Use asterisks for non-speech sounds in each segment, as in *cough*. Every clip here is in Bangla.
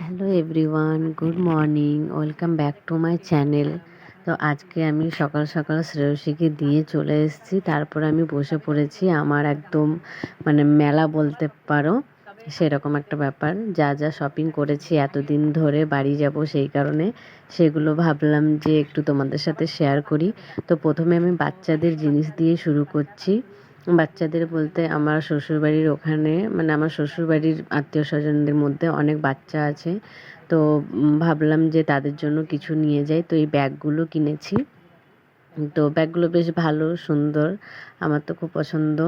Hello everyone, good morning, welcome back to my channel. তো আজকে আমি সকাল সকাল শ্রেয়সীকে দিয়ে চলে এসেছি, তারপর আমি বসে পড়েছি আমার একদম মানে মেলা বলতে পারো, সেরকম একটা ব্যাপার। যা যা শপিং করেছি এতদিন ধরে বাড়ি যাব সেই কারণে, সেগুলো ভাবলাম যে একটু তোমাদের সাথে শেয়ার করি। তো প্রথমে আমি বাচ্চাদের জিনিস দিয়ে শুরু করছি। বাচ্চাদের বলতে আমার শ্বশুরবাড়ির ওখানে মানে আমার শ্বশুরবাড়ির আত্মীয় স্বজনদের মধ্যে অনেক বাচ্চা আছে। তো ভাবলাম যে তাদের জন্য কিছু নিয়ে যাই। তো এই ব্যাগগুলো কিনেছি। তো ব্যাগগুলো বেশ ভালো, সুন্দর। আমার তো খুব পছন্দ।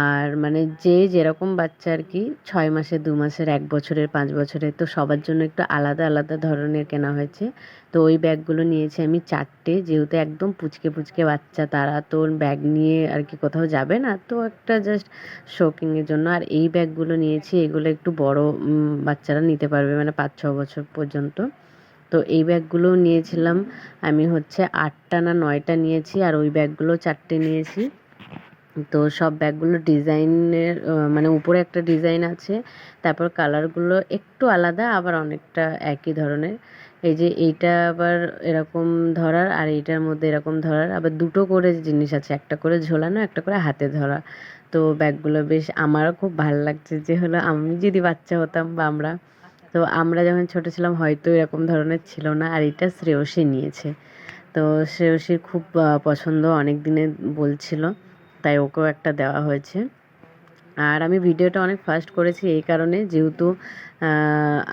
আর মানে যে যেরকম বাচ্চা আর কি, ছয় মাসের দু মাসের, এক বছরের, পাঁচ বছরের, তো সবার জন্য একটু আলাদা আলাদা ধরনের কেনা হয়েছে। তো ওই ব্যাগগুলো নিয়েছি আমি চারটে, যেহেতু একদম পুচকে পুচকে বাচ্চা, তারা তো ব্যাগ নিয়ে আর কি কোথাও যাবে না, তো একটা জাস্ট শোকিংয়ের জন্য। আর এই ব্যাগগুলো নিয়েছি, এগুলো একটু বড় বাচ্চারা নিতে পারবে মানে পাঁচ, ছ বছর পর্যন্ত। তো এই ব্যাগগুলো নিয়েছিলাম। আমি হচ্ছে আটটা না নয়টা নিয়েছি আর ওই ব্যাগগুলো চারটে নিয়েছি। তো সব ব্যাগগুলো ডিজাইনের মানে উপরে একটা ডিজাইন আছে, তারপর কালারগুলো একটু আলাদা আবার অনেকটা একই ধরনের। এই যে এইটা আবার এরকম ধরার আর এইটার মধ্যে এরকম ধরার, আবার দুটো করে জিনিস আছে, একটা করে ঝোলানো, একটা করে হাতে ধরা। তো ব্যাগগুলো বেশ, আমারও খুব ভালো লাগছে যে হলো আমি যদি বাচ্চা হতাম বা আমরা তো আমরা যখন ছোটো ছিলাম, হয়তো এরকম ধরনের ছিল না। আর এটা শ্রেয়সী নিয়েছে। তো শ্রেয়সীর খুব পছন্দ অনেক দিনে বলছিল, তাই ওকেও একটা দেওয়া হয়েছে। আর আমি ভিডিওটা অনেক ফাস্ট করেছি এই কারণে, যেহেতু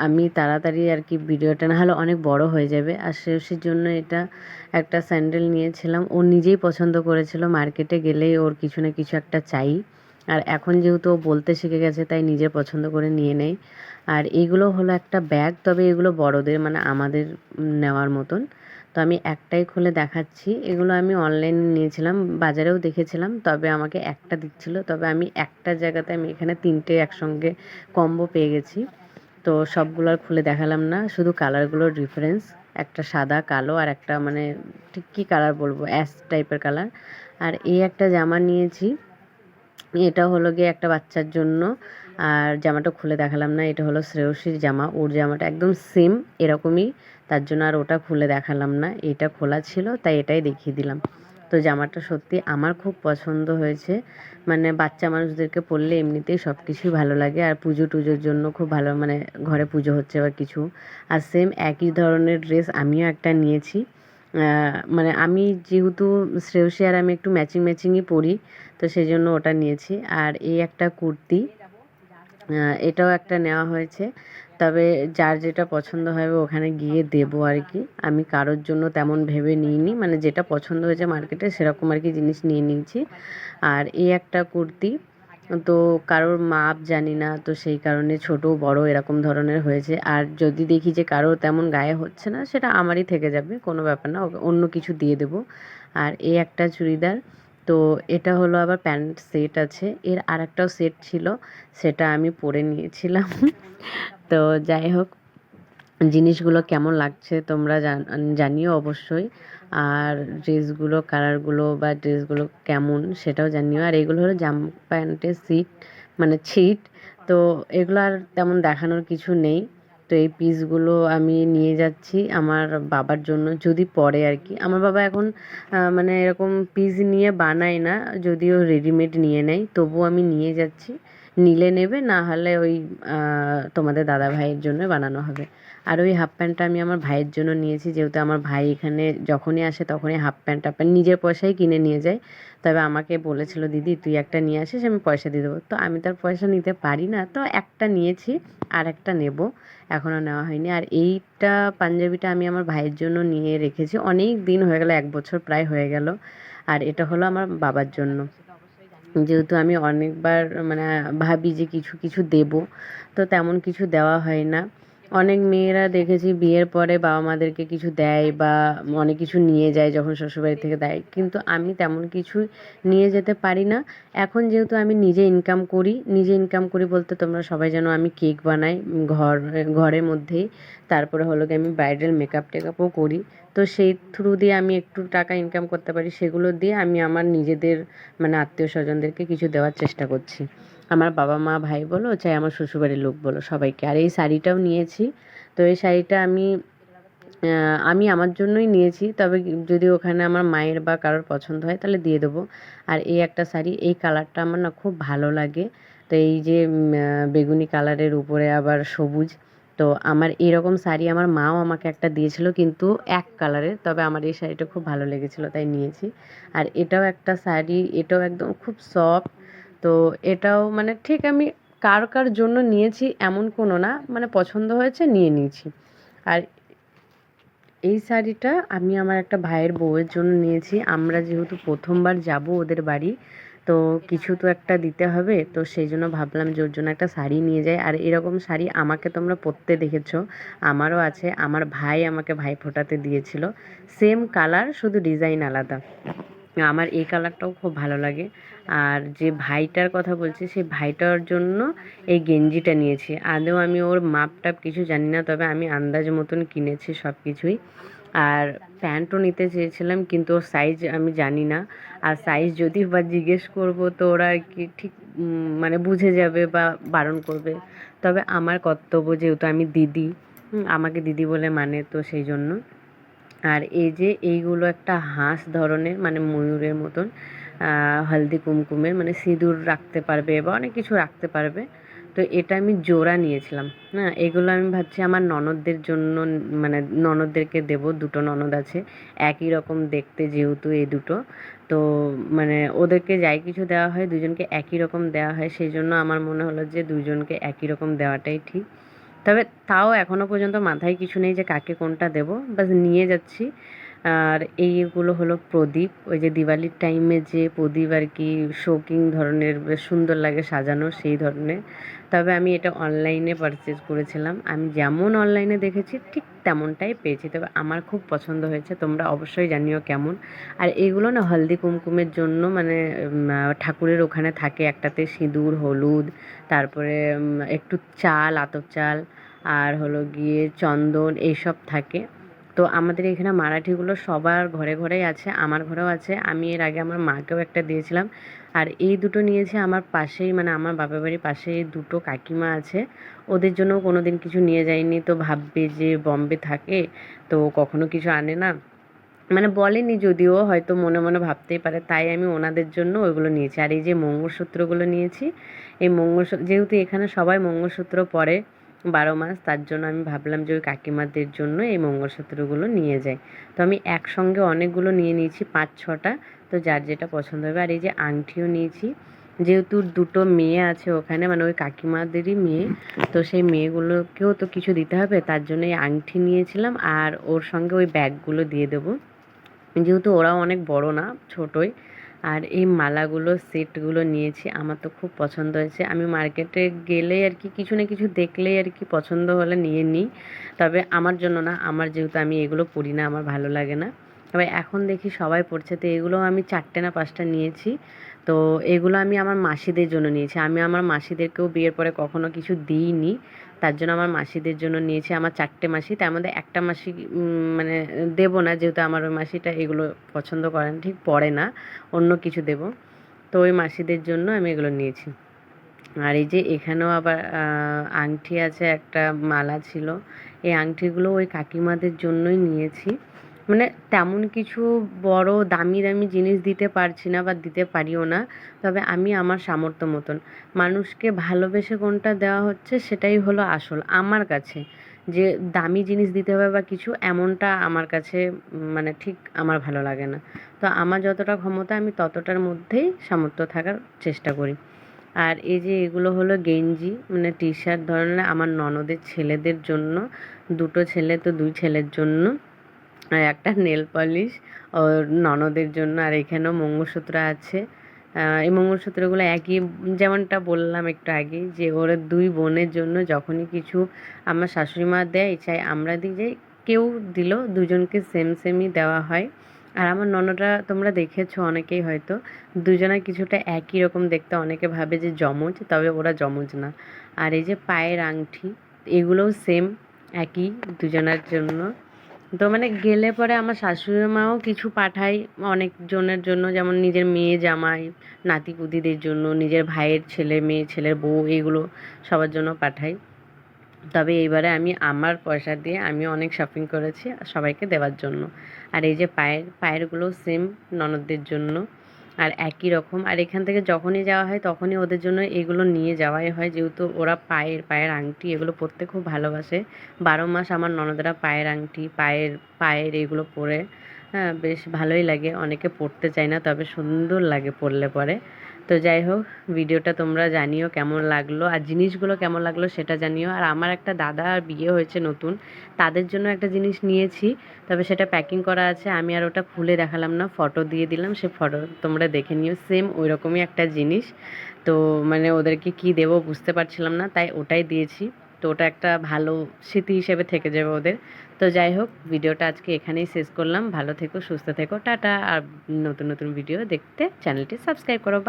আমি তাড়াতাড়ি আর কি ভিডিওটা না হলে অনেক বড় হয়ে যাবে। আর শ্রেয়সীর জন্য এটা একটা স্যান্ডেল নিয়েছিলাম। ও নিজেই পছন্দ করেছিল, মার্কেটে গেলেই ওর কিছু না কিছু একটা চাই। আর এখন যেহেতু বলতে শিখে গেছে, তাই নিজে পছন্দ করে নিয়ে নেয় আর এইগুলো হলো একটা ব্যাগ, তবে এগুলো বড়দের মানে আমাদের নেওয়ার মতন। তো আমি একটাই খুলে দেখাচ্ছি। এগুলো আমি অনলাইনে নিয়েছিলাম, বাজারেও দেখেছিলাম, তবে আমাকে একটা দিচ্ছিল। তবে আমি একটা জায়গাতে আমি এখানে তিনটে একসঙ্গে কম্বো পেয়ে গেছি। তো সবগুলো আর খুলে দেখালাম না, শুধু কালারগুলোর ডিফারেন্স একটা সাদা, কালো আর একটা মানে ঠিক কী কালার বলব অ্যাশ টাইপের কালার আর এই একটা জামা নিয়েছি। এটা হলো গিয়ে একটা বাচ্চার জন্য। আর জামাটা খুলে দেখালাম না, এটা হলো শ্রেয়সীর জামা। ওর জামাটা একদম সেম এরকমই। তার জন্য আর ওটা খুলে দেখালাম না, এটা খোলা ছিল, তাই এটাই দেখিয়ে দিলাম। তো জামাটা সত্যি আমার খুব পছন্দ হয়েছে। মানে বাচ্চা মানুষদেরকে পরলে এমনিতেই সব কিছুই ভালো লাগে, আর পুজো টুজোর জন্য খুব ভালো মানে ঘরে পুজো হচ্ছে বা কিছু। আর সেম একই ধরনের ড্রেস আমিও একটা নিয়েছি। মানে আমি যেহেতু শ্রেয়সী আর আমি একটু ম্যাচিং ম্যাচিংই পরি তো সেই জন্য ওটা নিয়েছি। আর এই একটা কুর্তি এটাও একটা নেওয়া হয়েছে। তবে যার যেটা পছন্দ হবে ওখানে গিয়ে দেবো আর কি। আমি কারোর জন্য তেমন ভেবে নিইনি মানে যেটা পছন্দ হয়েছে মার্কেটে সেরকম আর কি জিনিস নিয়ে নিয়েছি। আর এই একটা কুর্তি তো কারোর মাপ জানি না, তো সেই কারণে ছোট, বড় এরকম ধরনের হয়েছে। আর যদি দেখি যে কারোর তেমন গায়ে হচ্ছে না, সেটা আমারই থেকে যাবে, কোনো ব্যাপার না অন্য কিছু দিয়ে দেবো। আর এই একটা চুড়িদার, তো এটা হলো আবার প্যান্ট সেট আছে। এর আর একটাও সেট ছিল, সেটা আমি পরে নিয়েছিলাম। *laughs* তো যাই হোক জিনিসগুলো কেমন লাগছে তোমরা জানিও অবশ্যই। আর ড্রেসগুলো, কালারগুলো বা ড্রেসগুলো কেমন সেটাও জানিও। আর এগুলো হলো জাম প্যান্টের সিট মানে ছিট। তো এগুলো আর তেমন দেখানোর কিছু নেই। তো এই পিসগুলো আমি নিয়ে যাচ্ছি আমার বাবার জন্য, যদি পরে আর কি। আমার বাবা এখন মানে এরকম পিস নিয়ে বানায় না, যদিও রেডিমেড নিয়ে নেয়, তবুও আমি নিয়ে যাচ্ছি। নিলে নেবে, না হলে ওই তোমাদের দাদা ভাইয়ের জন্য বানানো হবে। আর ওই হাফ প্যান্টটা আমি আমার ভাইয়ের জন্য নিয়েছি। যেহেতু আমার ভাই এখানে যখনই আসে তখনই হাফ প্যান্ট প্যান্ট নিজের পয়সায় কিনে নিয়ে যায়। তবে আমাকে বলেছিল, দিদি, তুই একটা নিয়ে আসিস, আমি পয়সা দিয়ে দেবো। তো আমি তার পয়সা নিতে পারি না। তো একটা নিয়েছি, আর একটা নেব। এখনও নেওয়া হয়নি। আর এইটা পাঞ্জাবিটা আমি আমার ভাইয়ের জন্য নিয়ে রেখেছি। অনেক দিন হয়ে গেল, এক বছর প্রায় হয়ে গেল। আর এটা হলো আমার বাবার জন্য। যেহেতু আমি অনেকবার মানে ভাবি যে কিছু কিছু দেব, তো তেমন কিছু দেওয়া হয় না। অনেক মেয়েরা দেখেছি বিয়ের পরে বাবা মাদেরকে কিছু দেয় বা অনেক কিছু নিয়ে যায় যখন শ্বশুরবাড়ি থেকে দেয়। কিন্তু আমি তেমন কিছু নিয়ে যেতে পারি না। এখন যেহেতু আমি নিজে ইনকাম করি, নিজে ইনকাম করি বলতে তোমরা সবাই জানো আমি কেক বানাই ঘর, ঘরের মধ্যেই। তারপরে হলো কি আমি ব্রাইডাল মেকআপ টেকআপও করি। তো সেই থ্রু দিয়ে আমি একটু টাকা ইনকাম করতে পারি, সেগুলো দিয়ে আমি আমার নিজেদের মানে আত্মীয় স্বজনদেরকে কিছু দেওয়ার চেষ্টা করছি। আমার বাবা মা, ভাই বলো, চাই আমার শ্বশুরবাড়ির লোক বলো, সবাইকে। আর এই শাড়িটাও নিয়েছি। তো এই শাড়িটা আমি আমি আমার জন্যই নিয়েছি। তবে যদি ওখানে আমার মায়ের বা কারোর পছন্দ হয়, তাহলে দিয়ে দেবো। আর এই একটা শাড়ি, এই কালারটা আমার না খুব ভালো লাগে। তো এই যে বেগুনি কালারের উপরে আবার সবুজ। তো আমার এরকম শাড়ি আমার মাও আমাকে একটা দিয়েছিল, কিন্তু এক কালারের। তবে আমার এই শাড়িটা খুব ভালো লেগেছিলো, তাই নিয়েছি। আর এটাও একটা শাড়ি, এটাও একদম খুব সফট তো এটাও মানে ঠিক আমি কার কার জন্য নিয়েছি এমন কোনো না মানে পছন্দ হয়েছে নিয়ে নিয়েছি। আর এই শাড়িটা আমি আমার একটা ভাইয়ের বউয়ের জন্য নিয়েছি। আমরা যেহেতু প্রথমবার যাব ওদের বাড়ি, তো কিছু তো একটা দিতে হবে, তো সেই জন্য ভাবলাম যে ওর জন্য একটা শাড়ি নিয়ে যাই। আর এরকম শাড়ি আমাকে তোমরা পরতে দেখেছ, আমারও আছে। আমার ভাই আমাকে ভাই ফোটাতে দিয়েছিল। সেম কালার, শুধু ডিজাইন আলাদা। আমার এই কালারটাও খুব ভালো লাগে। আর যে ভাইটার কথা বলছি সেই ভাইটার জন্য এই গেঞ্জিটা নিয়েছি। আদৌ আমি ওর মাপ টাপ কিছু জানি না, তবে আমি আন্দাজ মতন কিনেছি সব কিছুই আর প্যান্টও নিতে চেয়েছিলাম, কিন্তু ওর সাইজ আমি জানি না। আর সাইজ যদি বা জিজ্ঞেস করব, তো ওরা আর কি ঠিক মানে বুঝে যাবে বা বারণ করবে। তবে আমার কর্তব্য যেহেতু আমি দিদি আমাকে দিদি বলে মানে তো সেই জন্য। আর এই যে এইগুলো একটা হাঁস ধরনের মানে ময়ূরের মতন হলদি কুমকুমের মানে সিঁদুর রাখতে পারবে বা অনেক কিছু রাখতে পারবে। তো এটা আমি জোড়া নিয়েছিলাম, না? এগুলো আমি ভাবছি আমার ননদদের জন্য মানে ননদদেরকে দেব, দুটো ননদ আছে। একই রকম দেখতে যেহেতু এই দুটো। তো মানে ওদেরকে যাই কিছু দেওয়া হয়, দুজনকে একই রকম দেওয়া হয়, সেই জন্য আমার মনে হলো যে দুজনকে একই রকম দেওয়াটাই ঠিক। তবে তাও এখনও পর্যন্ত মাথায় কিছু নেই যে কাকে কোনটা দেবো। বাস নিয়ে যাচ্ছি। আর এইগুলো হলো প্রদীপ। ওই যে দিওয়ালির টাইমে যে প্রদীপ আর কি শৌকিং ধরনের বেশ সুন্দর লাগে সাজানো, সেই ধরনের। তবে আমি এটা অনলাইনে পারচেজ করেছিলাম। আমি যেমন অনলাইনে দেখেছি, ঠিক তেমনটাই পেয়েছি। তবে আমার খুব পছন্দ হয়েছে। তোমরা অবশ্যই জানিও কেমন। আর এগুলো না হলদি কুমকুমের জন্য মানে ঠাকুরের ওখানে থাকে একটাতে সিঁদুর, হলুদ, তারপরে একটু চাল, আতপ চাল, আর হলো গিয়ে চন্দন, এইসব থাকে। তো আমাদের এখানে মারাঠিগুলো সবার ঘরে ঘরেই আছে, আমার ঘরেও আছে। আমি এর আগে আমার মাকেও একটা দিয়েছিলাম। আর এই দুটো নিয়েছে আমার পাশেই মানে আমার বাপের বাড়ির পাশেই দুটো কাকিমা আছে। ওদের জন্যও কোনো দিন কিছু নিয়ে যায়নি তো ভাববে যে বম্বে থাকে, তো কখনো কিছু আনে না। মানে বলেনি যদিও, হয়তো মনে মনে ভাবতেই পারে, তাই আমি ওনাদের জন্য ওইগুলো নিয়েছি। আর এই যে মঙ্গলসূত্রগুলো নিয়েছি, এই মঙ্গলসূত্র, যেহেতু এখানে সবাই মঙ্গলসূত্র পরে বারো মাস, তার জন্য আমি ভাবলাম যে ওই কাকিমাদের জন্য এই মঙ্গলসূত্রগুলো নিয়ে যাই। তো আমি একসঙ্গে অনেকগুলো নিয়ে নিয়েছি, পাঁচ, ছটা। তো যার যেটা পছন্দ হবে, আর এই যে আংটিও নিয়েছি, যেহেতু দুটো মেয়ে আছে ওখানে মানে ওই কাকিমাদেরই মেয়ে, তো সেই মেয়েগুলোকেও তো কিছু দিতে হবে, তার জন্য এই আংটি নিয়েছিলাম, আর ওর সঙ্গে ওই ব্যাগগুলো দিয়ে দেবো। যেহেতু ওরাও অনেক বড় না, ছোটোই আর এই মালাগুলো, সেটগুলো নিয়েছি। আমার তো খুব পছন্দ হয়েছে। আমি মার্কেটে গেলেই আর কি কিছু না কিছু দেখলেই আর কি পছন্দ হলে নিয়ে নিই। তবে আমার জন্য না, আমার যেহেতু আমি এগুলো পরি না, আমার ভালো লাগে না। তবে এখন দেখি সবাই পড়ছে তো এগুলো আমি চারটে না পাঁচটা নিয়েছি। তো এগুলো আমি আমার মাসিদের জন্য নিয়েছি। আমি আমার মাসিদেরকেও বিয়ের পরে কখনো কিছু দিইনি। তার জন্য আমার মাসিদের জন্য নিয়েছি। আমার চারটে মাসি, তার মধ্যে একটা মাসি মানে দেব না, যেহেতু আমার ওই মাসিটা এগুলো পছন্দ করেন, ঠিক পড়ে না, অন্য কিছু দেব। তো ওই মাসিদের জন্য আমি এগুলো নিয়েছি। আর এই যে এখানেও আবার আংটি আছে, একটা মালা ছিল। এই আংটিগুলো ওই কাকিমাদের জন্যই নিয়েছি। মানে তেমন কিছু বড় দামি দামি জিনিস দিতে পারছি না বা দিতে পারিও না। তবে আমি আমার সামর্থ্য মতন। মানুষকে ভালোবেসে কোনটা দেওয়া হচ্ছে সেটাই হলো আসল। আমার কাছে যে দামি জিনিস দিতে হবে বা কিছু এমনটা আমার কাছে মানে ঠিক আমার ভালো লাগে না। তো আমার যতটা ক্ষমতা আমি ততটার মধ্যেই সামর্থ্য থাকার চেষ্টা করি। আর এই যে এগুলো হলো গেঞ্জি মানে টি শার্ট ধরনের আমার ননদের ছেলেদের জন্য, দুটো ছেলে তো দুই ছেলের জন্য। আর একটা নেল পলিশ ননদের জন্য আর এখানেও মঙ্গলসূত্র আছে। এই মঙ্গলসূত্রগুলো একই, যেমনটা বললাম একটু আগে যে ওর দুই বোনের জন্য যখনই কিছু আমার শাশুড়ি মা দেয়, চাই আমরা দিই যাই কেউ দিল, দুজনকে সেম সেমই দেওয়া হয়। আর আমার ননদরা তোমরা দেখেছ অনেকেই হয়তো, দুজনা কিছুটা একই রকম দেখতে, অনেকে ভাবে যে জমজ তবে ওরা জমজ না। আর এই যে পায়ের আংটি এগুলোও সেম একই দুজনার জন্য। তো মানে গেলে পরে আমার শাশুড়ি মাও কিছু পাঠায় অনেকজনের জন্য, যেমন নিজের মেয়ে জামাই, নাতি পুতিদের জন্য, নিজের ভাইয়ের ছেলে মেয়ে, ছেলের বউ, এগুলো সবার জন্য পাঠাই তবে এইবারে আমি আমার পয়সা দিয়ে আমি অনেক শপিং করেছি সবাইকে দেওয়ার জন্য। আর এই যে পায়ের, পায়েরগুলো সেম ননদদের জন্য। আর একই রকম। আর এখান থেকে যখনই যাওয়া হয় তখনই ওদের জন্য এগুলো নিয়ে যাওয়াই হয়। যেহেতু ওরা পায়ের পায়ের আংটি এগুলো পরতে খুব ভালোবাসে। বারো মাস আমার ননদরা পায়ের আংটি, পায়ের পায়ের এগুলো পরে হ্যাঁ বেশ ভালোই লাগে। অনেকে পরতে চায় না, তবে সুন্দর লাগে পরলে পরে। তো যাই হোক, ভিডিওটা তোমরা জানিও কেমন লাগল আর জিনিসগুলো কেমন লাগল সেটা জানিও। আর আমার একটা দাদা আর বিয়ে হয়েছে নতুন, তাদের জন্য একটা জিনিস নিয়েছি, তবে সেটা প্যাকিং করা আছে। আমি আর ওটা খুলে দেখালাম না ফটো দিয়ে দিলাম, সে ফটো তোমরা দেখে নিও। সেম ওই রকমই একটা জিনিস। তো মানে ওদেরকে কি দেবো বুঝতে পারছিলাম না, তাই ওটাই দিয়েছি। তো ওটা একটা ভালো স্মৃতি হিসেবে থেকে যাবে ওদের। তো যাই হোক, ভিডিওটা আজকে এখানেই শেষ করলাম। ভালো থেকো, সুস্থ থেকো, টাটা। আর নতুন নতুন ভিডিও দেখতে চ্যানেলটি সাবস্ক্রাইব করো।